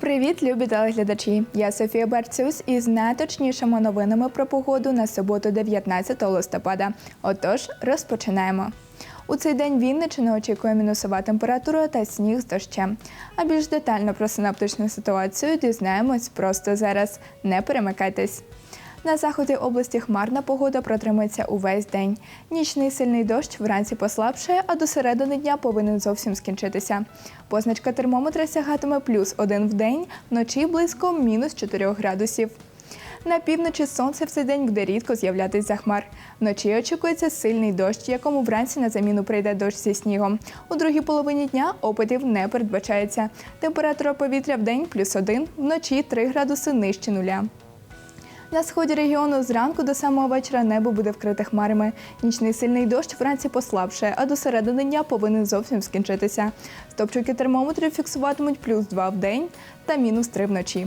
Привіт, любі телеглядачі! Я Софія Барцюс із найточнішими новинами про погоду на суботу, 19 листопада. Отож, розпочинаємо. У цей день Вінниччина очікує мінусова температура та сніг з дощем. А більш детально про синаптичну ситуацію дізнаємось просто зараз. Не перемикайтесь. На заході області хмарна погода протримається увесь день. Нічний сильний дощ вранці послабшає, а до середини дня повинен зовсім скінчитися. Позначка термометра сягатиме плюс один в день, вночі близько мінус 4 градусів. На півночі сонце в цей день буде рідко з'являтись за хмар. Вночі очікується сильний дощ, якому вранці на заміну прийде дощ зі снігом. У другій половині дня опадів не передбачається. Температура повітря в день плюс один, вночі 3 градуси нижче нуля. На сході регіону зранку до самого вечора небо буде вкрите хмарами. Нічний сильний дощ вранці послабшає, а до середини дня повинен зовсім скінчитися. Стопчики термометрів фіксуватимуть плюс 2 в день та мінус 3 вночі.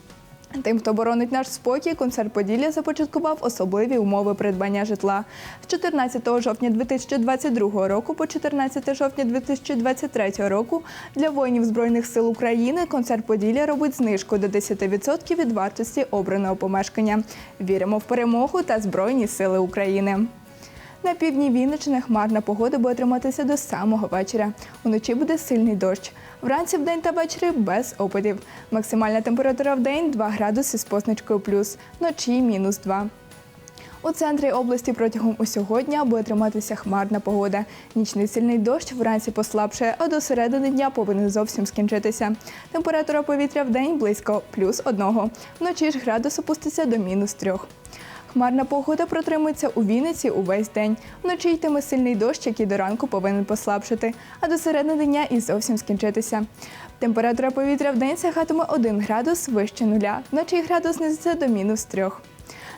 Тим, хто боронить наш спокій, концерт Поділля започаткував особливі умови придбання житла. З 14 жовтня 2022 року по 14 жовтня 2023 року для воїнів Збройних сил України концерт Поділля робить знижку до 10% від вартості обраного помешкання. Віримо в перемогу та Збройні Сили України. На півдні Вінниччини хмарна погода буде триматися до самого вечора. Уночі буде сильний дощ. Вранці в день та ввечері без опадів. Максимальна температура в день 2 градуси з позначкою плюс, вночі мінус 2. У центрі області протягом усього дня буде триматися хмарна погода. Нічний сильний дощ вранці послабшає, а до середини дня повинен зовсім скінчитися. Температура повітря в день близько плюс одного. Вночі ж градус опуститься до мінус трьох. Хмарна погода протримується у Вінниці увесь день. Вночі йтиме сильний дощ, який до ранку повинен послабшити, а до середини дня і зовсім скінчитися. Температура повітря в день сягатиме 1 градус вище нуля. Вночі градус знизиться до мінус трьох.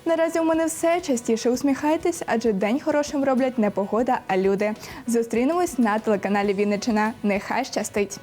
Наразі у мене все. Частіше усміхайтесь, адже день хорошим роблять не погода, а люди. Зустрінемось на телеканалі Вінниччина. Нехай щастить!